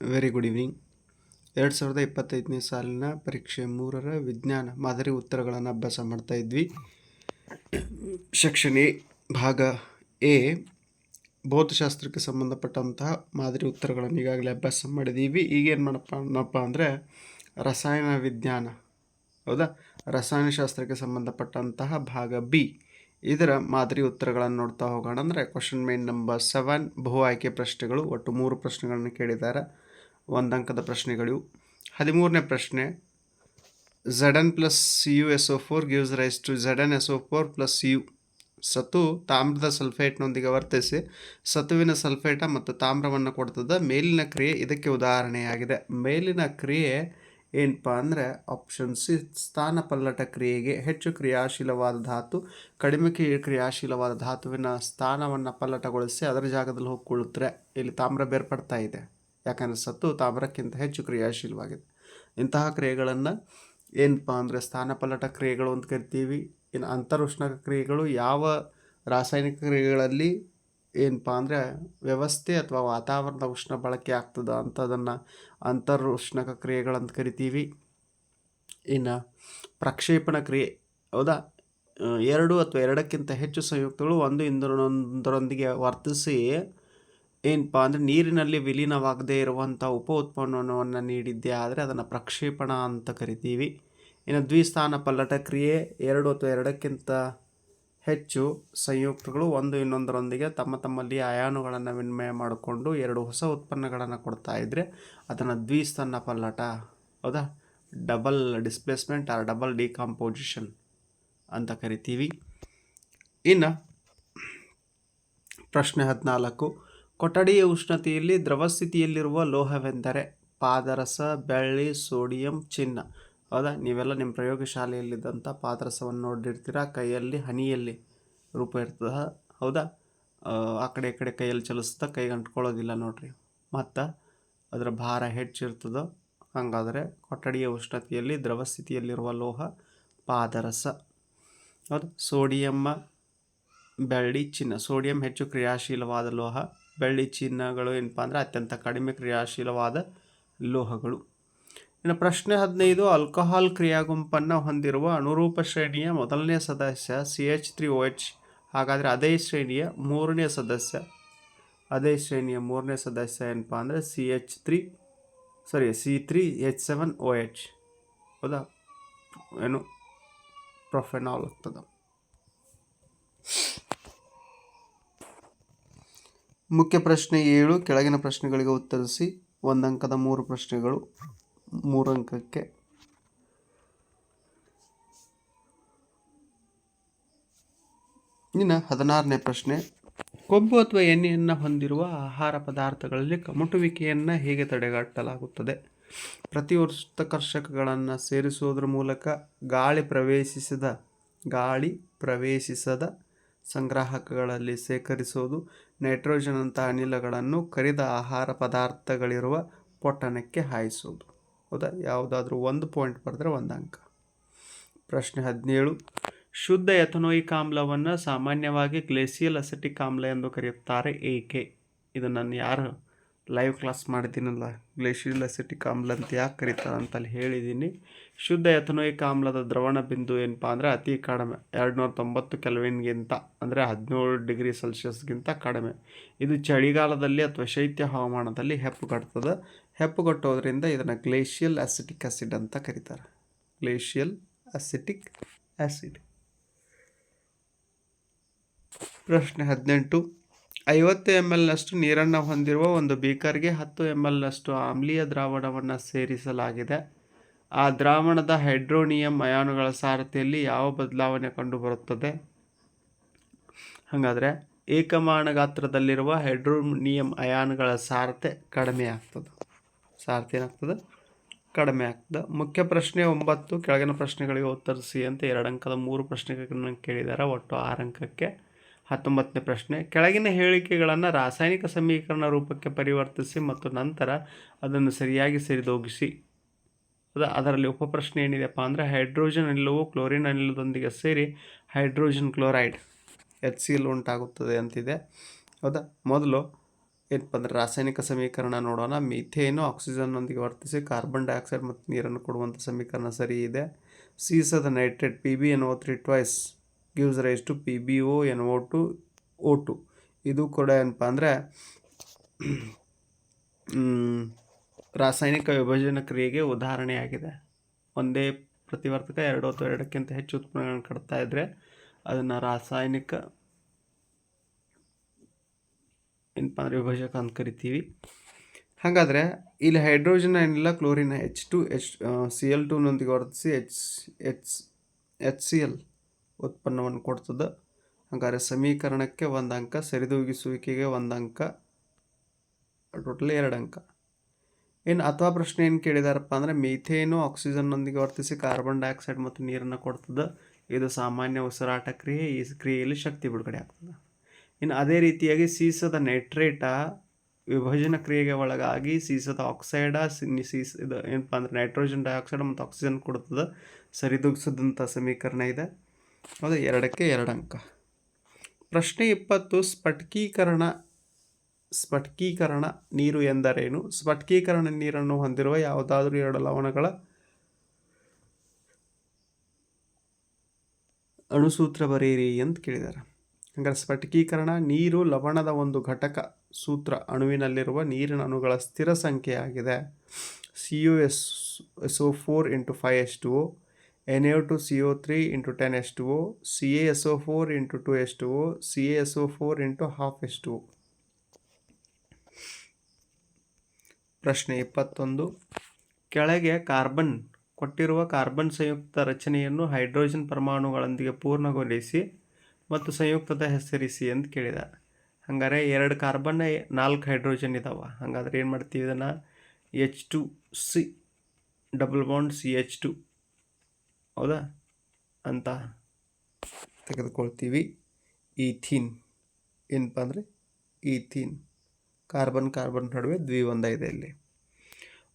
Very good evening ಎರಡು ಸಾವಿರದ ಇಪ್ಪತ್ತೈದನೇ ಸಾಲಿನ ಪರೀಕ್ಷೆ ಮೂರರ ವಿಜ್ಞಾನ ಮಾದರಿ ಉತ್ತರಗಳನ್ನು ಅಭ್ಯಾಸ ಮಾಡ್ತಾ ಇದ್ವಿ. ಸೆಕ್ಷನ್ ಎ ಭಾಗ ಎ. ಭೌತಶಾಸ್ತ್ರಕ್ಕೆ ಸಂಬಂಧಪಟ್ಟಂತಹ ಮಾದರಿ ಉತ್ತರಗಳನ್ನು ಈಗಾಗಲೇ ಅಭ್ಯಾಸ ಮಾಡಿದ್ದೀವಿ ಈಗೇನು ಮಾಡಪ್ಪ ಅಂದರೆ ರಸಾಯನ ವಿಜ್ಞಾನ. ಹೌದಾ? ರಸಾಯನಶಾಸ್ತ್ರಕ್ಕೆ ಸಂಬಂಧಪಟ್ಟಂತಹ ಭಾಗ ಬಿ. ಇದರ ಮಾದರಿ ಉತ್ತರಗಳನ್ನು ನೋಡ್ತಾ ಹೋಗೋಣ ಅಂದರೆ ಕ್ವಶನ್ ಮೇನ್ ನಂಬರ್ ಸೆವೆನ್ ಬಹು ಆಯ್ಕೆ ಪ್ರಶ್ನೆಗಳು ಒಟ್ಟು ಮೂರು ಪ್ರಶ್ನೆಗಳನ್ನು ಕೇಳಿದ್ದಾರೆ ಒಂದು ಅಂಕದ ಪ್ರಶ್ನೆಗಳು. ಹದಿಮೂರನೇ ಪ್ರಶ್ನೆ Z N plus U S O four gives rise to Z N S O four plus U ಸತು ತಾಮ್ರದ ಸಲ್ಫೇಟ್ನೊಂದಿಗೆ ವರ್ತಿಸಿ, ಸತುವಿನ ಸಲ್ಫೇಟ ಮತ್ತು ತಾಮ್ರವನ್ನು ಕೊಡ್ತದೆ ಮೇಲಿನ ಕ್ರಿಯೆ ಇದಕ್ಕೆ ಉದಾಹರಣೆಯಾಗಿದೆ. ಮೇಲಿನ ಕ್ರಿಯೆ ಏನಪ್ಪ ಅಂದರೆ ಆಪ್ಷನ್ ಸಿ ಸ್ಥಾನಪಲ್ಲಟ ಕ್ರಿಯೆಗೆ ಹೆಚ್ಚು ಕ್ರಿಯಾಶೀಲವಾದ ಧಾತು, ಕಡಿಮೆ ಕ್ರಿಯೆ ಕ್ರಿಯಾಶೀಲವಾದ ಧಾತುವಿನ ಸ್ಥಾನವನ್ನು ಪಲ್ಲಟಗೊಳಿಸಿ ಅದರ ಜಾಗದಲ್ಲಿ ಹೋಗಿಕೊಳ್ಳುತ್ತೆ ಇಲ್ಲಿ ತಾಮ್ರ ಬೇರ್ಪಡ್ತಾ ಇದೆ. ಯಾಕಂದರೆ ಸತ್ತು ತಾಮ್ರಕ್ಕಿಂತ ಹೆಚ್ಚು ಕ್ರಿಯಾಶೀಲವಾಗಿದೆ. ಇಂತಹ ಕ್ರಿಯೆಗಳನ್ನು ಏನಪ್ಪ ಅಂದರೆ ಸ್ಥಾನಪಲ್ಲಟ ಕ್ರಿಯೆಗಳು ಅಂತ ಕರಿತೀವಿ. ಇನ್ನು ಅಂತರುಷ್ಣಕ ಕ್ರಿಯೆಗಳು ಯಾವ ರಾಸಾಯನಿಕ ಕ್ರಿಯೆಗಳಲ್ಲಿ ಏನಪ್ಪ ಅಂದರೆ ವ್ಯವಸ್ಥೆ ಅಥವಾ ವಾತಾವರಣದ ಉಷ್ಣ ಬಳಕೆ ಆಗ್ತದೆ ಅಂಥದನ್ನು ಅಂತರುಷ್ಣಕ ಕ್ರಿಯೆಗಳಂತ ಕರಿತೀವಿ. ಇನ್ನು ಪ್ರಕ್ಷೇಪಣ ಕ್ರಿಯೆ, ಹೌದಾ? ಎರಡು ಅಥವಾ ಎರಡಕ್ಕಿಂತ ಹೆಚ್ಚು ಸಂಯುಕ್ತಗಳು ಒಂದು ಇನ್ನೊಂದರೊಂದಿಗೆ ವರ್ತಿಸಿ ಏನಪ್ಪ ಅಂದರೆ ನೀರಿನಲ್ಲಿ ವಿಲೀನವಾಗದೇ ಇರುವಂಥ ಉಪ ಉತ್ಪನ್ನವನ್ನು ನೀಡಿದ್ದೆ ಆದರೆ ಅದನ್ನು ಪ್ರಕ್ಷೇಪಣ ಅಂತ ಕರಿತೀವಿ. ಇನ್ನು ದ್ವಿಸ್ಥಾನ ಪಲ್ಲಟ ಕ್ರಿಯೆ ಎರಡು ಅಥವಾ ಎರಡಕ್ಕಿಂತ ಹೆಚ್ಚು ಸಂಯುಕ್ತಗಳು ಒಂದು ಇನ್ನೊಂದರೊಂದಿಗೆ ತಮ್ಮ ತಮ್ಮಲ್ಲಿ ಅಯಾನುಗಳನ್ನು ವಿನಿಮಯ ಮಾಡಿಕೊಂಡು ಎರಡು ಹೊಸ ಉತ್ಪನ್ನಗಳನ್ನು ಕೊಡ್ತಾ ಇದ್ದರೆ ಅದನ್ನು ದ್ವಿಸ್ಥಾನ ಪಲ್ಲಟ, ಹೌದಾ? Double displacement or double decomposition ಅಂತ ಕರಿತೀವಿ. ಇನ್ನು ಪ್ರಶ್ನೆ ಹದಿನಾಲ್ಕು. ಕೊಠಡಿಯ ಉಷ್ಣತೆಯಲ್ಲಿ ದ್ರವ ಸ್ಥಿತಿಯಲ್ಲಿರುವ ಲೋಹವೆಂದರೆ ಪಾದರಸ ಬೆಳ್ಳಿ ಸೋಡಿಯಂ ಚಿನ್ನ. ಹೌದಾ? ನೀವೆಲ್ಲ ನಿಮ್ಮ ಪ್ರಯೋಗಶಾಲೆಯಲ್ಲಿದ್ದಂಥ ಪಾದರಸವನ್ನು ನೋಡಿರ್ತೀರ ಕೈಯಲ್ಲಿ ಹನಿಯಲ್ಲಿ ರೂಪ ಇರ್ತದ. ಹೌದಾ? ಆ, ಕಡೆ ಈ ಕಡೆ ಕೈಯಲ್ಲಿ ಚಲಿಸ್ತಾ ಕೈಗೆ ಅಂಟ್ಕೊಳ್ಳೋದಿಲ್ಲ ನೋಡ್ರಿ. ಮತ್ತು ಅದರ ಭಾರ ಹೆಚ್ಚಿರ್ತದೋ? ಹಾಗಾದರೆ ಕೊಠಡಿಯ ಉಷ್ಣತೆಯಲ್ಲಿ ದ್ರವ ಸ್ಥಿತಿಯಲ್ಲಿರುವ ಲೋಹ ಪಾದರಸ. ಹೌದು? ಸೋಡಿಯಮ್ಮ ಬೆಳ್ಳಿ ಚಿನ್ನ. ಸೋಡಿಯಂ ಹೆಚ್ಚು ಕ್ರಿಯಾಶೀಲವಾದ ಲೋಹ ಬೆಳ್ಳಿ ಚಿನ್ನಗಳು ಏನಪ್ಪ ಅಂದರೆ ಅತ್ಯಂತ ಕಡಿಮೆ ಕ್ರಿಯಾಶೀಲವಾದ ಲೋಹಗಳು. ಇನ್ನು ಪ್ರಶ್ನೆ ಹದಿನೈದು ಆಲ್ಕೋಹಾಲ್ ಕ್ರಿಯಾಗುಂಪನ್ನು ಹೊಂದಿರುವ ಅನುರೂಪ ಶ್ರೇಣಿಯ ಮೊದಲನೇ ಸದಸ್ಯ C H three O H ಹಾಗಾದರೆ ಅದೇ ಶ್ರೇಣಿಯ ಮೂರನೇ ಸದಸ್ಯ. ಅದೇ ಶ್ರೇಣಿಯ ಮೂರನೇ ಸದಸ್ಯ ಏನಪ್ಪ ಅಂದರೆ C H three sorry C three H seven O H ಹೌದಾ? ಏನು? ಪ್ರೊಫೆನಾಲ್ ಆಗ್ತದೆ. ಮುಖ್ಯ ಪ್ರಶ್ನೆ ಏಳು, ಕೆಳಗಿನ ಪ್ರಶ್ನೆಗಳಿಗೆ ಉತ್ತರಿಸಿ ಒಂದು ಅಂಕದ ಮೂರು ಪ್ರಶ್ನೆಗಳು ಮೂರು ಅಂಕಕ್ಕೆ. ಇನ್ನು ಹದಿನಾರನೇ ಪ್ರಶ್ನೆ ಕೊಬ್ಬು ಅಥವಾ ಎಣ್ಣೆಯನ್ನು ಹೊಂದಿರುವ ಆಹಾರ ಪದಾರ್ಥಗಳಲ್ಲಿ ಕಮಟುವಿಕೆಯನ್ನು ಹೇಗೆ ತಡೆಗಟ್ಟಲಾಗುತ್ತದೆ? ಪ್ರತಿ ಪ್ರತಿವರ್ತಕರ್ಷಕಗಳನ್ನು ಸೇರಿಸುವುದರ ಮೂಲಕ ಗಾಳಿ ಪ್ರವೇಶಿಸಿದ, ಗಾಳಿ ಪ್ರವೇಶಿಸದ ಸಂಗ್ರಾಹಕಗಳಲ್ಲಿ ಸೇಕರಿಸುವುದು ನೈಟ್ರೋಜನ್ ಅನಿಲಗಳನ್ನು ಕರಿದ ಆಹಾರ ಪದಾರ್ಥಗಳಿರುವ ಪೊಟ್ಟಣಕ್ಕೆ ಹಾಯಿಸುವುದು. ಹೌದಾ? ಯಾವುದಾದ್ರೂ ಒಂದು ಪಾಯಿಂಟ್ ಬರೆದ್ರೆ ಒಂದು ಅಂಕ. ಪ್ರಶ್ನೆ ಹದಿನೇಳು. ಶುದ್ಧ ಎಥನೋಯಿಕ್ ಆಮ್ಲವನ್ನು ಸಾಮಾನ್ಯವಾಗಿ ಗ್ಲೇಸಿಯಲ್ ಅಸೆಟಿಕ್ ಆಮ್ಲ ಎಂದು ಕರೆಯುತ್ತಾರೆ. ಏಕೆ? ಇದನ್ನು ನಾನು ಯಾರು ಲೈವ್ ಕ್ಲಾಸ್ ಮಾಡಿದ್ದೀನಲ್ಲ ಗ್ಲೇಷಿಯಲ್ ಅಸೆಟಿಕ್ ಆಮ್ಲ ಅಂತ ಯಾಕೆ ಕರೀತಾರೆ ಅಂತ ಅಲ್ಲಿ ಹೇಳಿದ್ದೀನಿ ಶುದ್ಧ ಎಥನೋಯಿಕ್ ಆಮ್ಲದ ದ್ರವಣ ಬಿಂದು ಏನಪ್ಪ ಅಂದರೆ ಅತಿ ಕಡಿಮೆ ಎರಡು ನೂರ ತೊಂಬತ್ತು ಕೆಲ್ವಿನ್ಗಿಂತ ಅಂದರೆ ಹದಿನೇಳು ಡಿಗ್ರಿ ಸೆಲ್ಸಿಯಸ್ಗಿಂತ ಕಡಿಮೆ. ಇದು ಚಳಿಗಾಲದಲ್ಲಿ ಅಥವಾ ಶೈತ್ಯ ಹವಾಮಾನದಲ್ಲಿ ಹೆಪ್ಪುಗಟ್ತದೆ ಹೆಪ್ಪುಗಟ್ಟೋದ್ರಿಂದ ಇದನ್ನು ಗ್ಲೇಷಿಯಲ್ ಅಸಿಟಿಕ್ ಆಸಿಡ್ ಅಂತ ಕರೀತಾರೆ. ಗ್ಲೇಷಿಯಲ್ ಅಸಿಟಿಕ್ ಆಸಿಡ್ ಪ್ರಶ್ನೆ ಹದಿನೆಂಟು. ಐವತ್ತು ಎಂ ಎಲ್ನಷ್ಟು ನೀರನ್ನು ಹೊಂದಿರುವ ಒಂದು ಬೀಕರ್ಗೆ ಹತ್ತು ಎಂ ಎಲ್ನಷ್ಟು ಆಮ್ಲೀಯ ದ್ರಾವಣವನ್ನು ಸೇರಿಸಲಾಗಿದೆ. ಆ ದ್ರಾವಣದ ಹೈಡ್ರೋನಿಯಂ ಅಯಾನುಗಳ ಸಾರಥಿಯಲ್ಲಿ ಯಾವ ಬದಲಾವಣೆ ಕಂಡುಬರುತ್ತದೆ? ಹಾಗಾದರೆ ಏಕಮಾನ ಗಾತ್ರದಲ್ಲಿರುವ ಹೈಡ್ರೋನಿಯಂ ಅಯಾನುಗಳ ಸಾರತೆ ಕಡಿಮೆ ಆಗ್ತದೆ. ಸಾರಥಿ ಏನಾಗ್ತದೆ? ಕಡಿಮೆ ಆಗ್ತದೆ. ಮುಖ್ಯ ಪ್ರಶ್ನೆ ಒಂಬತ್ತು, ಕೆಳಗಿನ ಪ್ರಶ್ನೆಗಳಿಗೆ ಉತ್ತರಿಸಿ ಅಂತ ಎರಡು ಅಂಕದ ಮೂರು ಪ್ರಶ್ನೆಗಳನ್ನು ಕೇಳಿದ್ದಾರೆ ಒಟ್ಟು ಆರು ಅಂಕಕ್ಕೆ. ಹತ್ತೊಂಬತ್ತನೇ ಪ್ರಶ್ನೆ. ಕೆಳಗಿನ ಹೇಳಿಕೆಗಳನ್ನು ರಾಸಾಯನಿಕ ಸಮೀಕರಣ ರೂಪಕ್ಕೆ ಪರಿವರ್ತಿಸಿ ಮತ್ತು ನಂತರ ಅದನ್ನು ಸರಿಯಾಗಿ ಸರಿದೋಗಿಸಿ. ಅದ, ಅದರಲ್ಲಿ ಉಪಪ್ರಶ್ನೆ ಏನಿದೆಪ್ಪ ಅಂದರೆ, ಹೈಡ್ರೋಜನ್ ಅನಿಲವು ಕ್ಲೋರಿನ್ ಅನಿಲದೊಂದಿಗೆ ಸೇರಿ hydrogen chloride H C L ಉಂಟಾಗುತ್ತದೆ ಅಂತಿದೆ. ಹೌದಾ? ಮೊದಲು ಏನಪ್ಪ ಅಂದರೆ, ರಾಸಾಯನಿಕ ಸಮೀಕರಣ ನೋಡೋಣ. ಮಿಥೇನು ಆಕ್ಸಿಜನ್ನೊಂದಿಗೆ ವರ್ತಿಸಿ ಕಾರ್ಬನ್ ಡೈಆಕ್ಸೈಡ್ ಮತ್ತು ನೀರನ್ನು ಕೊಡುವಂಥ ಸಮೀಕರಣ ಸರಿ ಇದೆ. ಸೀಸದ nitrate P B N O three twice gives rise to P B O N O two O two ಇದು ಕೂಡ ಏನಪ್ಪ ಅಂದರೆ ರಾಸಾಯನಿಕ ವಿಭಜನ ಕ್ರಿಯೆಗೆ ಉದಾಹರಣೆಯಾಗಿದೆ. ಒಂದೇ ಪ್ರತಿವರ್ತಕ ಎರಡು ಅಥವಾ ಎರಡಕ್ಕಿಂತ ಹೆಚ್ಚು ಉತ್ಪನ್ನಗಳನ್ನು ಕಟ್ತಾ ಇದ್ದರೆ ಅದನ್ನು ರಾಸಾಯನಿಕ, ಏನಪ್ಪ ಅಂದರೆ ವಿಭಜಕ ಅಂತ ಕರಿತೀವಿ. ಹಾಗಾದರೆ ಇಲ್ಲಿ ಹೈಡ್ರೋಜನ್ ಏನಿಲ್ಲ chlorine H two H C L ಟೂನೊಂದಿಗೆ ವರ್ತಿಸಿ H H H C L ಉತ್ಪನ್ನವನ್ನು ಕೊಡ್ತದೆ. ಹಾಗಾದರೆ ಸಮೀಕರಣಕ್ಕೆ ಒಂದು ಅಂಕ, ಸರಿದೂಗಿಸುವಿಕೆಗೆ ಒಂದು ಅಂಕ, ಟೋಟಲ್ ಎರಡು ಅಂಕ. ಇನ್ನು ಅಥವಾ ಪ್ರಶ್ನೆ ಏನು ಕೇಳಿದಾರಪ್ಪ ಅಂದರೆ, ಮೀಥೇನು ಆಕ್ಸಿಜನ್ನೊಂದಿಗೆ ವರ್ತಿಸಿ ಕಾರ್ಬನ್ ಡೈಆಕ್ಸೈಡ್ ಮತ್ತು ನೀರನ್ನು ಕೊಡ್ತದೆ. ಇದು ಸಾಮಾನ್ಯ ಉಸಿರಾಟ ಕ್ರಿಯೆ, ಈ ಕ್ರಿಯೆಯಲ್ಲಿ ಶಕ್ತಿ ಬಿಡುಗಡೆ ಆಗ್ತದೆ. ಇನ್ನು ಅದೇ ರೀತಿಯಾಗಿ ಸೀಸದ ನೈಟ್ರೇಟ ವಿಭಜನ ಕ್ರಿಯೆಗೆ ಒಳಗಾಗಿ ಸೀಸದ ಆಕ್ಸೈಡ ಸೀಸ ಇದು ಏನಪ್ಪ ಅಂದರೆ, ನೈಟ್ರೋಜನ್ ಡೈಆಕ್ಸೈಡ್ ಮತ್ತು ಆಕ್ಸಿಜನ್ ಕೊಡ್ತದೆ. ಸರಿದೂಗಿಸಿದಂಥ ಸಮೀಕರಣ ಇದೆ. ಅದು ಎರಡಕ್ಕೆ ಎರಡು ಅಂಕ. ಪ್ರಶ್ನೆ ಇಪ್ಪತ್ತು, ಸ್ಫಟಿಕೀಕರಣ ಸ್ಫಟಿಕೀಕರಣ ನೀರು ಎಂದರೇನು? ಸ್ಫಟಿಕೀಕರಣ ನೀರನ್ನು ಹೊಂದಿರುವ ಯಾವುದಾದ್ರೂ ಎರಡು ಲವಣಗಳ ಅಣುಸೂತ್ರ ಬರೆಯಿರಿ ಅಂತ ಕೇಳಿದ್ದಾರೆ ಹಂಗಾರೆ ಸ್ಫಟಿಕೀಕರಣ ನೀರು ಲವಣದ ಒಂದು ಘಟಕ ಸೂತ್ರ ಅಣುವಿನಲ್ಲಿರುವ ನೀರಿನ ಅಣುಗಳ ಸ್ಥಿರ ಸಂಖ್ಯೆಯಾಗಿದೆ. C U S S O four into five S two two S two O C A S O four into half S two O. ಪ್ರಶ್ನೆ ಇಪ್ಪತ್ತೊಂದು. ಕೆಳಗೆ ಕಾರ್ಬನ್, ಕೊಟ್ಟಿರುವ ಕಾರ್ಬನ್ ಸಂಯುಕ್ತ ರಚನೆಯನ್ನು ಹೈಡ್ರೋಜನ್ ಪರಮಾಣುಗಳೊಂದಿಗೆ ಪೂರ್ಣಗೊಳಿಸಿ ಮತ್ತು ಸಂಯುಕ್ತದ ಹೆಸರಿಸಿ ಅಂತ ಕೇಳಿದ. ಹಂಗಾರೆ ಎರಡು ಕಾರ್ಬನ್, ನಾಲ್ಕು ಹೈಡ್ರೋಜನ್ ಇದಾವೆ. ಹಾಗಾದ್ರೆ ಏನು ಮಾಡ್ತೀವಿ ಇದನ್ನು? H two C, double bond C H two. ಹೌದಾ? ಅಂತ ತೆಗೆದುಕೊಳ್ತೀವಿ. ಈಥೀನ್. ಏನಪ್ಪ ಅಂದರೆ ಈಥೀನ್. ಕಾರ್ಬನ್ ಕಾರ್ಬನ್ ನಡುವೆ ದ್ವಿಬಂಧ ಇದೆ ಇಲ್ಲಿ.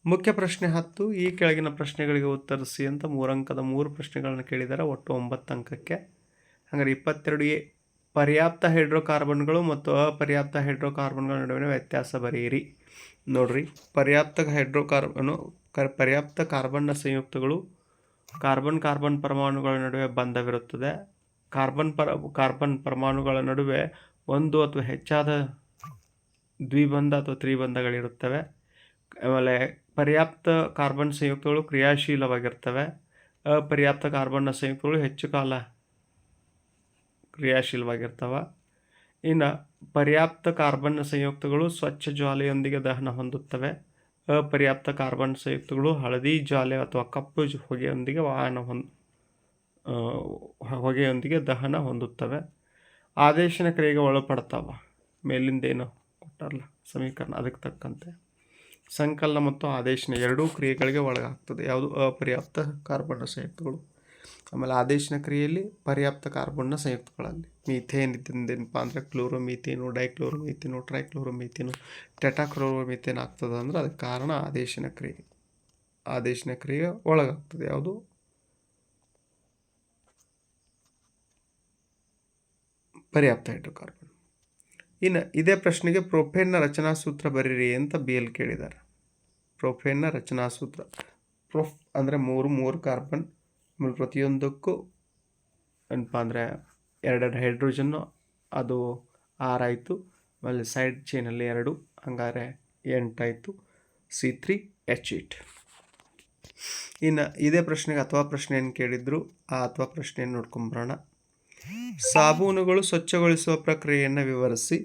ಮುಖ್ಯ ಪ್ರಶ್ನೆ ಹತ್ತು, ಈ ಕೆಳಗಿನ ಪ್ರಶ್ನೆಗಳಿಗೆ ಉತ್ತರಿಸಿ ಅಂತ ಮೂರಂಕದ ಮೂರು ಪ್ರಶ್ನೆಗಳನ್ನು ಕೇಳಿದ್ದಾರೆ ಒಟ್ಟು ಒಂಬತ್ತು ಅಂಕಕ್ಕೆ. ಹಂಗಾರೆ ಇಪ್ಪತ್ತೆರಡು ಎ, ಪರ್ಯಾಪ್ತ ಹೈಡ್ರೋಕಾರ್ಬನ್ಗಳು ಮತ್ತು ಅಪರ್ಯಾಪ್ತ ಹೈಡ್ರೋಕಾರ್ಬನ್ಗಳ ನಡುವಿನ ವ್ಯತ್ಯಾಸ ಬರೆಯಿರಿ. ನೋಡ್ರಿ, ಪರ್ಯಾಪ್ತ ಹೈಡ್ರೋಕಾರ್ಬನು ಕ ಪರ್ಯಾಪ್ತ ಕಾರ್ಬನ್ನ ಸಂಯುಕ್ತಗಳು ಕಾರ್ಬನ್ ಕಾರ್ಬನ್ ಪರಮಾಣುಗಳ ನಡುವೆ ಬಂಧವಿರುತ್ತದೆ. ಕಾರ್ಬನ್ ಪರ, ಕಾರ್ಬನ್ ಪರಮಾಣುಗಳ ನಡುವೆ ಒಂದು ಅಥವಾ ಹೆಚ್ಚಾದ ದ್ವಿಬಂಧ ಅಥವಾ ತ್ರಿಬಂಧಗಳಿರುತ್ತವೆ. ಆಮೇಲೆ ಪರ್ಯಾಪ್ತ ಕಾರ್ಬನ್ ಸಂಯುಕ್ತಗಳು ಕ್ರಿಯಾಶೀಲವಾಗಿರ್ತವೆ. ಅಪರ್ಯಾಪ್ತ ಕಾರ್ಬನ್ನ ಸಂಯುಕ್ತಗಳು ಹೆಚ್ಚು ಕಾಲ ಕ್ರಿಯಾಶೀಲವಾಗಿರ್ತವೆ. ಇನ್ನು ಪರ್ಯಾಪ್ತ ಕಾರ್ಬನ್ ಸಂಯುಕ್ತಗಳು ಸ್ವಚ್ಛ ಜ್ವಾಲೆಯೊಂದಿಗೆ ದಹನ ಹೊಂದುತ್ತವೆ. ಅಪರ್ಯಾಪ್ತ ಕಾರ್ಬನ್ ಸಂಯುಕ್ತಗಳು, ಹಳದಿ, ಜಾಲೆ ಅಥವಾ ಕಪ್ಪು ಹೊಗೆಯೊಂದಿಗೆ ವಾಹನ ಹೊಂದ್ ಹೊಗೆಯೊಂದಿಗೆ ದಹನ ಹೊಂದುತ್ತವೆ. ಆದೇಶನ ಕ್ರಿಯೆಗೆ ಒಳಪಡ್ತಾವ. ಮೇಲಿಂದೇನು ಕೊಟ್ಟಾರಲ್ಲ ಸಮೀಕರಣ, ಅದಕ್ಕೆ ತಕ್ಕಂತೆ. ಸಂಕಲನ ಮತ್ತು ಆದೇಶನ ಎರಡೂ ಕ್ರಿಯೆಗಳಿಗೆ ಒಳಗಾಗ್ತದೆ. ಯಾವುದು ಅಪರ್ಯಾಪ್ತ ಕಾರ್ಬನ್ ಸಂಯುಕ್ತಗಳು? ಆಮೇಲೆ ಆದೇಶನ ಕ್ರಿಯೆಯಲ್ಲಿ ಪರ್ಯಾಪ್ತ ಕಾರ್ಬನ್ನ ಸಂಯುಕ್ತಗಳಲ್ಲಿ. ಮೀಥೇನ್ ಇದ್ದಿಂದೇನಪ್ಪ ಅಂದರೆ ಕ್ಲೋರೋಮೀಥೇನು, ಡೈಕ್ಲೋರೋಮೀಥೇನು, ಟ್ರೈಕ್ಲೋರೋಮೀಥೇನು ಟೆಟಾಕ್ಲೋರೋಮೀಥೇನ್ ಆಗ್ತದೆ ಅಂದ್ರೆ ಅದಕ್ಕೆ ಕಾರಣ ಆದೇಶನ ಕ್ರಿಯೆ. ಆದೇಶನ ಕ್ರಿಯೆ ಒಳಗಾಗ್ತದೆ. ಯಾವುದು? ಪರ್ಯಾಪ್ತ ಹೈಡ್ರೋಕಾರ್ಬನ್. ಇನ್ನು ಇದೇ ಪ್ರಶ್ನೆಗೆ ಪ್ರೊಫೇನ್ನ ರಚನಾ ಸೂತ್ರ ಬರೀರಿ ಅಂತ ಬಿ ಎಲ್ ಕೇಳಿದ್ದಾರೆ. ಪ್ರೊಫೇನ್ನ ರಚನಾ ಸೂತ್ರ ಪ್ರೊಫ್ ಅಂದರೆ ಮೂರು ಮೂರು ಕಾರ್ಬನ್ ಆಮೇಲೆ ಪ್ರತಿಯೊಂದಕ್ಕೂ ಏನಪ್ಪ ಅಂದರೆ ಎರಡೆರಡು ಹೈಡ್ರೋಜನ್ನು ಅದು ಆರಾಯಿತು ಆಮೇಲೆ ಸೈಡ್ ಚೈನಲ್ಲಿ ಎರಡು, ಹಂಗಾರೆ ಎಂಟಾಯಿತು ಸಿ ತ್ರೀ ಎಚ್ ಇಟ್ ಇನ್ನು ಇದೇ ಪ್ರಶ್ನೆಗೆ ಅಥವಾ ಪ್ರಶ್ನೆ ಏನು ಕೇಳಿದ್ರು, ಆ ಅಥವಾ ಪ್ರಶ್ನೆಯನ್ನು ನೋಡ್ಕೊಂಬರೋಣ ಸಾಬೂನುಗಳು ಸ್ವಚ್ಛಗೊಳಿಸುವ ಪ್ರಕ್ರಿಯೆಯನ್ನು ವಿವರಿಸಿ.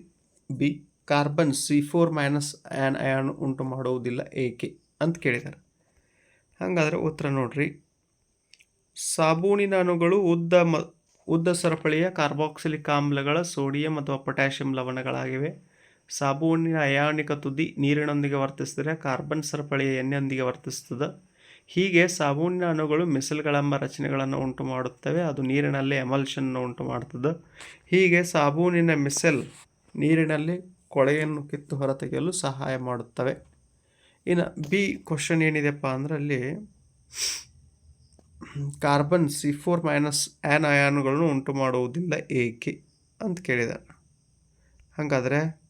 B carbon C four minus anion ಉಂಟು ಮಾಡುವುದಿಲ್ಲ, ಏಕೆ? ಅಂತ ಕೇಳಿದ್ದಾರೆ ಹಾಗಾದರೆ ಉತ್ತರ ನೋಡ್ರಿ. ಸಾಬೂನಿನ ಅಣುಗಳು ಉದ್ದ ಮ, ಉದ್ದ ಸರಪಳಿಯ ಕಾರ್ಬಾಕ್ಸಿಲಿಕ್ ಆಮ್ಲಗಳ ಸೋಡಿಯಂ ಅಥವಾ ಪೊಟ್ಯಾಷಿಯಂ ಲವಣಗಳಾಗಿವೆ. ಸಾಬೂನಿನ ಅಯಾನಿಕ ತುದಿ ನೀರಿನೊಂದಿಗೆ ವರ್ತಿಸಿದರೆ ಕಾರ್ಬನ್ ಸರಪಳಿಯ ಎಣ್ಣೆಯೊಂದಿಗೆ ವರ್ತಿಸ್ತದೆ ಹೀಗೆ ಸಾಬೂನಿನ ಅಣುಗಳು ಮಿಸಲ್ಗಳೆಂಬ ರಚನೆಗಳನ್ನು ಉಂಟು ಮಾಡುತ್ತವೆ ಅದು ನೀರಿನಲ್ಲಿ ಎಮಲ್ಷನ್ನು ಉಂಟು ಮಾಡ್ತದೆ ಹೀಗೆ ಸಾಬೂನಿನ ಮಿಸೆಲ್ ನೀರಿನಲ್ಲಿ ಕೊಳೆಯನ್ನು ಕಿತ್ತು ಹೊರತೆಗೆಯಲು ಸಹಾಯ ಮಾಡುತ್ತವೆ. ಇನ್ನು ಬಿ ಕ್ವಶನ್ ಏನಿದೆಪ್ಪ ಅಂದರೆ ಅಲ್ಲಿ ಕಾರ್ಬನ್ ಸಿ ಫೋರ್ ಮೈನಸ್ ಆ್ಯನ್ ಅಯಾನುಗಳನ್ನು ಉಂಟು ಮಾಡುವುದಿಲ್ಲ ಏಕೆ ಅಂತ ಕೇಳಿದ. ಹಾಗಾದರೆ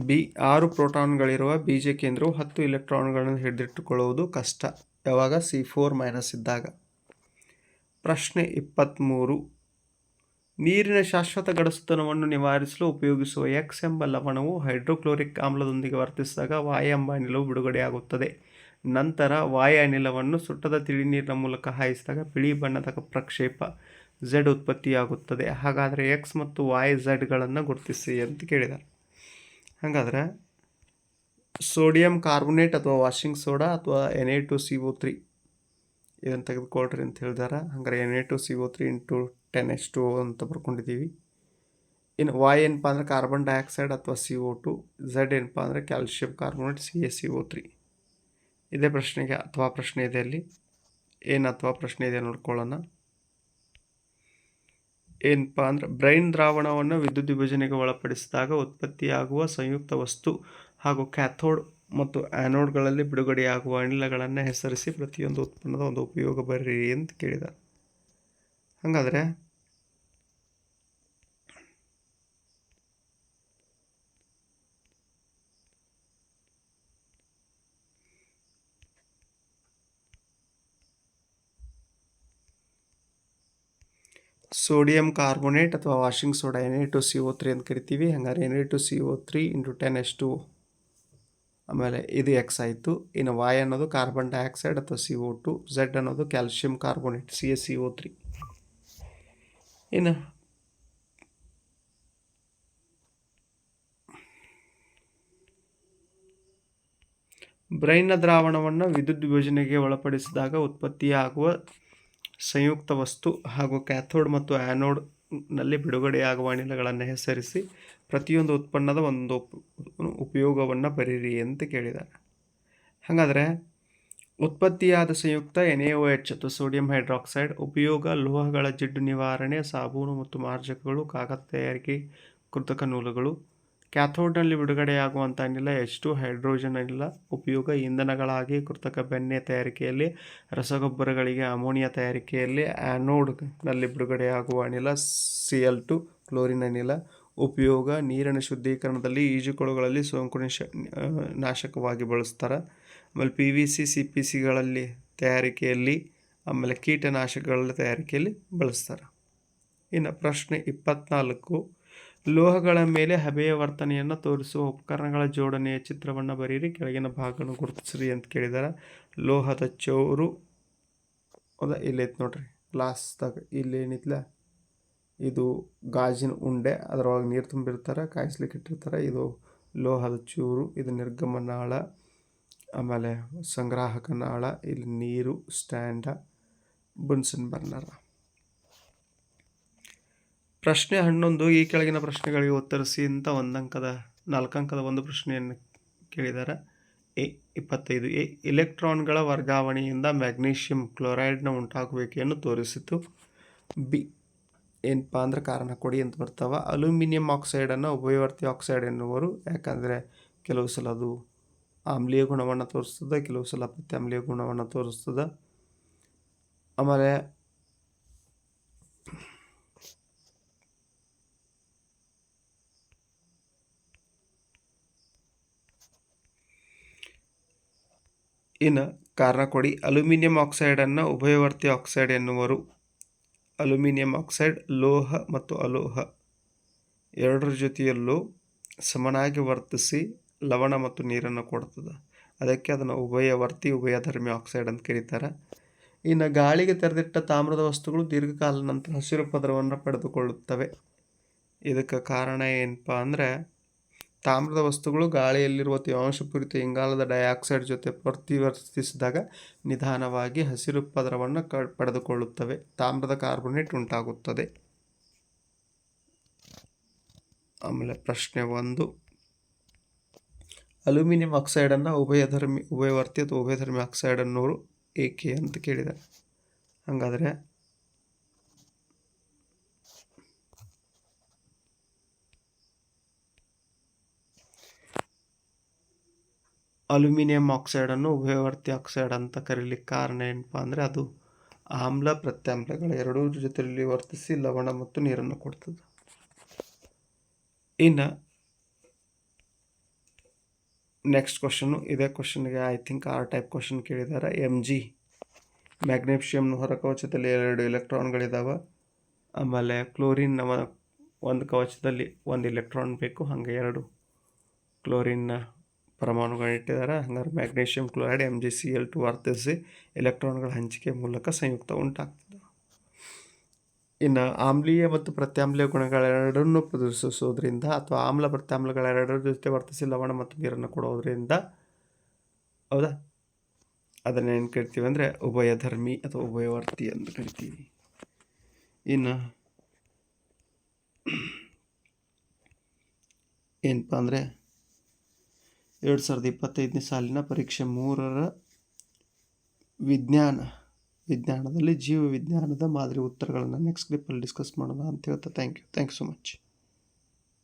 ಬಿ, ಆರು ಪ್ರೋಟಾನ್ಗಳಿರುವ ಬೀಜ ಕೇಂದ್ರವು ಹತ್ತು ಇಲೆಕ್ಟ್ರಾನ್ಗಳನ್ನು ಹಿಡಿದಿಟ್ಟುಕೊಳ್ಳುವುದು ಕಷ್ಟ. ಯಾವಾಗ? ಸಿ ಫೋರ್ ಮೈನಸ್ ಇದ್ದಾಗ. ಪ್ರಶ್ನೆ ಇಪ್ಪತ್ತ್ಮೂರು ನೀರಿನ ಶಾಶ್ವತ ಗಡಸುತನವನ್ನು ನಿವಾರಿಸಲು ಉಪಯೋಗಿಸುವ ಎಕ್ಸ್ ಎಂಬ ಲವಣವು ಹೈಡ್ರೋಕ್ಲೋರಿಕ್ ಆಮ್ಲದೊಂದಿಗೆ ವರ್ತಿಸಿದಾಗ ವಾಯ ಎಂಬ ಅನಿಲವು ಬಿಡುಗಡೆಯಾಗುತ್ತದೆ. ನಂತರ ವಾಯ ಅನಿಲವನ್ನು ಸುಟ್ಟದ ತಿಳಿ ನೀರಿನ ಮೂಲಕ ಹಾಯಿಸಿದಾಗ ಬಿಳಿ ಬಣ್ಣದ ಪ್ರಕ್ಷೇಪ ಝೆಡ್ ಉತ್ಪತ್ತಿಯಾಗುತ್ತದೆ. ಹಾಗಾದರೆ ಎಕ್ಸ್ ಮತ್ತು ವಾಯ್ ಝೆಡ್ಗಳನ್ನು ಗುರುತಿಸಿ ಅಂತ ಕೇಳಿದ್ದಾರೆ ಹಾಗಾದರೆ ಸೋಡಿಯಂ ಕಾರ್ಬೊನೇಟ್ ಅಥವಾ ವಾಷಿಂಗ್ ಸೋಡಾ ಅಥವಾ N A two C O three ಇದನ್ನು ತೆಗೆದುಕೊಳ್ರಿ ಅಂತ ಹೇಳಿದಾರೆ. ಹಂಗಾರೆ N A two C O three into ten H two ಅಂತ ಬರ್ಕೊಂಡಿದ್ದೀವಿ ಇನ್ನು ವಾಯ್ ಏನಪ್ಪ ಅಂದರೆ ಕಾರ್ಬನ್ ಡೈಆಕ್ಸೈಡ್ ಅಥವಾ ಸಿ ಒ ಟು ಝಡ್ ಏನಪ್ಪ ಅಂದರೆ calcium carbonate C A C O three ಇದೇ ಪ್ರಶ್ನೆಗೆ ಅಥವಾ ಪ್ರಶ್ನೆ ಇದೆ ಅಲ್ಲಿ. ಏನು ಅಥವಾ ಪ್ರಶ್ನೆ ಇದೆ ನೋಡ್ಕೊಳ್ಳೋಣ. ಏನಪ್ಪ ಅಂದ್ರೆ ಬ್ರೈನ್ ದ್ರಾವಣವನ್ನು ವಿದ್ಯುತ್ ವಿಭಜನೆಗೆ ಒಳಪಡಿಸಿದಾಗ ಉತ್ಪತ್ತಿಯಾಗುವ ಸಂಯುಕ್ತ ವಸ್ತು ಹಾಗೂ ಕ್ಯಾಥೋಡ್ ಮತ್ತು ಆ್ಯನೋಡ್ಗಳಲ್ಲಿ ಬಿಡುಗಡೆಯಾಗುವ ಅನಿಲಗಳನ್ನು ಹೆಸರಿಸಿ ಪ್ರತಿಯೊಂದು ಉತ್ಪನ್ನದ ಒಂದು ಉಪಯೋಗ ಬರ್ರಿ ಅಂತ ಕೇಳಿದ. ಹಾಗಾದರೆ ಸೋಡಿಯಂ ಕಾರ್ಬೋನೇಟ್ ಅಥವಾ washing soda N A two C O three ಅಂತ ಕರಿತೀವಿ. ಹಂಗಾರೆ N A two C O three into ten S two ಆಮೇಲೆ ಇದು ಎಕ್ಸ್ ಆಯಿತು. ಇನ್ನು ವಾಯ್ ಅನ್ನೋದು ಕಾರ್ಬನ್ ಡೈಆಕ್ಸೈಡ್ ಅಥವಾ ಸಿ ಒ ಟು, ಝೆಡ್ ಅನ್ನೋದು calcium carbonate, C S C O three. ಇನ್ನು ಬ್ರೈನ್ನ ದ್ರಾವಣವನ್ನು ವಿದ್ಯುತ್ ವಿಭಜನೆಗೆ ಒಳಪಡಿಸಿದಾಗ ಉತ್ಪತ್ತಿಯಾಗುವ ಸಂಯುಕ್ತ ವಸ್ತು ಹಾಗೂ ಕ್ಯಾಥೋಡ್ ಮತ್ತು ಆ್ಯನೋಡ್ನಲ್ಲಿ ಬಿಡುಗಡೆಯಾಗುವ ಅನಿಲಗಳನ್ನು ಹೆಸರಿಸಿ ಪ್ರತಿಯೊಂದು ಉತ್ಪನ್ನದ ಒಂದು ಉಪಯೋಗವನ್ನು ಬರೀರಿ ಅಂತ ಕೇಳಿದ್ದಾರೆ ಹಾಗಾದರೆ ಉತ್ಪತ್ತಿಯಾದ ಸಂಯುಕ್ತ ಎನ್ ಎ ಎಚ್ ಅಥವಾ ಸೋಡಿಯಂ ಹೈಡ್ರಾಕ್ಸೈಡ್ ಉಪಯೋಗ ಲೋಹಗಳ ಜಿಡ್ಡು ನಿವಾರಣೆ, ಸಾಬೂನು ಮತ್ತು ಮಾರ್ಜಕಗಳು, ಕಾಗದ ತಯಾರಿಕೆ, ಕೃತಕ ನೂಲುಗಳು ಕ್ಯಾಥೋಡ್ನಲ್ಲಿ ಬಿಡುಗಡೆಯಾಗುವಂಥ ಅನಿಲ ಎಚ್ ಟು ಹೈಡ್ರೋಜನ್ ಅನಿಲ ಉಪಯೋಗ ಇಂಧನಗಳಾಗಿ ಕೃತಕ ಬೆಣ್ಣೆ ತಯಾರಿಕೆಯಲ್ಲಿ, ರಸಗೊಬ್ಬರಗಳಿಗೆ ಅಮೋನಿಯಾ ತಯಾರಿಕೆಯಲ್ಲಿ ಆ್ಯನೋಡ್ನಲ್ಲಿ ಬಿಡುಗಡೆಯಾಗುವ ಅನಿಲ ಸಿ ಎಲ್ ಟು ಕ್ಲೋರಿನ್ ಅನಿಲ ಉಪಯೋಗ ನೀರಿನ ಶುದ್ಧೀಕರಣದಲ್ಲಿ ಈಜುಕೊಳಗಳಲ್ಲಿ ಸೋಂಕು ನಿಶ ನಾಶಕವಾಗಿ ಬಳಸ್ತಾರೆ. ಆಮೇಲೆ P V C C P ಸಿಗಳಲ್ಲಿ ತಯಾರಿಕೆಯಲ್ಲಿ, ಆಮೇಲೆ ಕೀಟನಾಶಕಗಳ ತಯಾರಿಕೆಯಲ್ಲಿ ಬಳಸ್ತಾರೆ. ಇನ್ನು ಪ್ರಶ್ನೆ ಇಪ್ಪತ್ನಾಲ್ಕು. ಲೋಹಗಳ ಮೇಲೆ ಹಬೆಯ ವರ್ತನೆಯನ್ನು ತೋರಿಸುವ ಉಪಕರಣಗಳ ಜೋಡಣೆಯ ಚಿತ್ರವನ್ನು ಬರೀರಿ. ಕೆಳಗಿನ ಭಾಗವನ್ನು ಗುರುತಿಸ್ರಿ ಅಂತ ಕೇಳಿದ್ದಾರೆ ಲೋಹದ ಚೌರು ಅದ ಇಲ್ಲೈತೆ ನೋಡ್ರಿ. ಗ್ಲಾಸ್ದಾಗ ಇಲ್ಲೇನಿತ್ಲ ಇದು ಗಾಜಿನ ಉಂಡೆ, ಅದರೊಳಗೆ ನೀರು ತುಂಬಿರ್ತಾರೆ ಕಾಯಿಸ್ಲಿಕ್ಕೆ ಇಟ್ಟಿರ್ತಾರೆ. ಇದು ಲೋಹದ ಚೂರು, ಇದು ನಿರ್ಗಮ ನಾಳ ಆಮೇಲೆ ಸಂಗ್ರಾಹಕ ನಾಳ ಇಲ್ಲಿ ನೀರು, ಸ್ಟ್ಯಾಂಡ, ಬುನ್ಸನ್ ಬರ್ನರ. ಪ್ರಶ್ನೆ ಹನ್ನೊಂದು, ಈ ಕೆಳಗಿನ ಪ್ರಶ್ನೆಗಳಿಗೆ ಉತ್ತರಿಸಿ ಅಂತ ಒಂದಂಕದ, ನಾಲ್ಕಂಕದ ಒಂದು ಪ್ರಶ್ನೆಯನ್ನು ಕೇಳಿದ್ದಾರೆ ಎ, ಇಪ್ಪತ್ತೈದು, ಎ, ಇಲೆಕ್ಟ್ರಾನ್ಗಳ ವರ್ಗಾವಣೆಯಿಂದ ಮ್ಯಾಗ್ನೀಷಿಯಂ ಕ್ಲೋರೈಡ್ನ ಉಂಟಾಗುವಿಕೆಯನ್ನು ತೋರಿಸಿತು. ಬಿ, ಏನಪ್ಪ ಅಂದ್ರೆ ಕಾರಣ ಕೊಡಿ ಅಂತ ಬರ್ತಾವ. ಅಲ್ಯೂಮಿನಿಯಂ ಆಕ್ಸೈಡನ್ನು ಉಭಯವರ್ತಿ ಆಕ್ಸೈಡ್ ಎನ್ನುವರು. ಯಾಕಂದರೆ ಕೆಲವು ಸಲ ಅದು ಆಮ್ಲೀಯ ಗುಣವನ್ನು ತೋರಿಸ್ತದೆ, ಕೆಲವು ಸಲ ಪ್ರತ್ಯಾಮ್ಲೀಯ ಗುಣವನ್ನು ತೋರಿಸ್ತದೆ. ಆಮೇಲೆ ಇನ್ನು ಕಾರಣ ಕೊಡಿ. ಅಲ್ಯೂಮಿನಿಯಂ ಆಕ್ಸೈಡನ್ನು ಉಭಯವರ್ತಿ ಆಕ್ಸೈಡ್ ಎನ್ನುವರು. ಅಲ್ಯೂಮಿನಿಯಂ ಆಕ್ಸೈಡ್ ಲೋಹ ಮತ್ತು ಅಲೋಹ. ಎರಡರ ಜೊತೆಯಲ್ಲೂ ಸಮನಾಗಿ ವರ್ತಿಸಿ ಲವಣ ಮತ್ತು ನೀರನ್ನು ಕೊಡ್ತದೆ. ಅದಕ್ಕೆ ಅದನ್ನು ಉಭಯವರ್ತಿ, ಉಭಯಧರ್ಮಿ ಆಕ್ಸೈಡ್ ಅಂತ ಕರೀತಾರೆ. ಇನ್ನು ಗಾಳಿಗೆ ತೆರೆದಿಟ್ಟ ತಾಮ್ರದ ವಸ್ತುಗಳು ದೀರ್ಘಕಾಲ ನಂತರ ಹಸಿರು ಪದರವನ್ನು ಪಡೆದುಕೊಳ್ಳುತ್ತವೆ. ಇದಕ್ಕೆ ಕಾರಣ ಏನಪ್ಪ ಅಂದರೆ ತಾಮ್ರದ ವಸ್ತುಗಳು ಗಾಳಿಯಲ್ಲಿರುವ ತೇವಾಂಶಪೂರಿತ ಇಂಗಾಲದ ಡೈಆಕ್ಸೈಡ್ ಜೊತೆ ಪ್ರತಿವರ್ತಿಸಿದಾಗ ನಿಧಾನವಾಗಿ ಹಸಿರು ಪದರವನ್ನು ಕ, ಪಡೆದುಕೊಳ್ಳುತ್ತವೆ. ತಾಮ್ರದ ಕಾರ್ಬೋನೇಟ್ ಉಂಟಾಗುತ್ತದೆ. ಆಮೇಲೆ ಪ್ರಶ್ನೆ ಒಂದು. ಅಲ್ಯೂಮಿನಿಯಂ ಆಕ್ಸೈಡನ್ನು ಉಭಯಧರ್ಮಿ ಉಭಯವರ್ತಿ ಅಥವಾ ಉಭಯಧರ್ಮಿ ಆಕ್ಸೈಡ್ ಅನ್ನೋರು ಏಕೆ ಅಂತ ಕೇಳಿದ್ದಾರೆ. ಹಾಗಾದರೆ ಅಲ್ಯೂಮಿನಿಯಂ ಆಕ್ಸೈಡನ್ನು ಉಭಯವರ್ತಿ ಆಕ್ಸೈಡ್ ಅಂತ ಕರೀಲಿಕ್ಕೆ ಕಾರಣ ಏನಪ್ಪ ಅಂದರೆ ಅದು ಆಮ್ಲ ಪ್ರತ್ಯಾಮ್ಲಗಳ ಎರಡೂ ಜೊತೆಯಲ್ಲಿ ವರ್ತಿಸಿ ಲವಣ ಮತ್ತು ನೀರನ್ನು ಕೊಡ್ತದೆ. ಇನ್ನು ನೆಕ್ಸ್ಟ್ ಕ್ವಶನು ಇದೇ ಕ್ವಶನ್ಗೆ I think R type question ಕೇಳಿದ್ದಾರೆ. ಎಂ ಜಿ ಮ್ಯಾಗ್ನೀಷಿಯಮ್ನ ಹೊರ ಕವಚದಲ್ಲಿ ಎರಡು ಎಲೆಕ್ಟ್ರಾನ್ಗಳಿದ್ದಾವೆ ಆಮೇಲೆ ಕ್ಲೋರಿನ್ ನಮ್ಮ ಒಂದು ಕವಚದಲ್ಲಿ ಒಂದು ಎಲೆಕ್ಟ್ರಾನ್ ಬೇಕು, ಹಾಗೆ ಎರಡು ಕ್ಲೋರಿನ್ನ ಪರಮಾಣುಗಳು ಇಟ್ಟಿದ್ದಾರೆ. ಹಂಗಾರೆ magnesium chloride M G C L two ವರ್ತಿಸಿ ಎಲೆಕ್ಟ್ರಾನ್ಗಳ ಹಂಚಿಕೆ ಮೂಲಕ ಸಂಯುಕ್ತ ಉಂಟಾಗ್ತದೆ. ಇನ್ನು ಆಮ್ಲೀಯ ಮತ್ತು ಪ್ರತ್ಯಾಮ್ಲೀಯ ಗುಣಗಳೆರಡನ್ನೂ ಪ್ರದರ್ಶಿಸೋದ್ರಿಂದ ಅಥವಾ ಆಮ್ಲ ಪ್ರತ್ಯಾಮ್ಲಗಳೆರಡರ ಜೊತೆ ವರ್ತಿಸಿ ಲವಣ ಮತ್ತು ನೀರನ್ನು ಕೊಡೋದ್ರಿಂದ ಹೌದಾ? ಅದನ್ನು ಏನು ಕರಿತೀವಿ ಅಂದರೆ ಉಭಯಧರ್ಮಿ ಅಥವಾ ಉಭಯವರ್ತಿ ಅಂತ ಕರಿತೀವಿ. ಇನ್ನು ಏನಪ್ಪ ಅಂದರೆ ಎರಡು ಸಾವಿರದ ಇಪ್ಪತ್ತೈದನೇ ಸಾಲಿನ ಪರೀಕ್ಷೆ ಮೂರರ ವಿಜ್ಞಾನ, ವಿಜ್ಞಾನದಲ್ಲಿ ಜೀವ ವಿಜ್ಞಾನದ ಮಾದರಿ ಉತ್ತರಗಳನ್ನು ನೆಕ್ಸ್ಟ್ ಕ್ಲಿಪ್ಪಲ್ಲಿ ಡಿಸ್ಕಸ್ ಮಾಡೋಣ ಅಂತ ಹೇಳ್ತಾ thank you thank you so much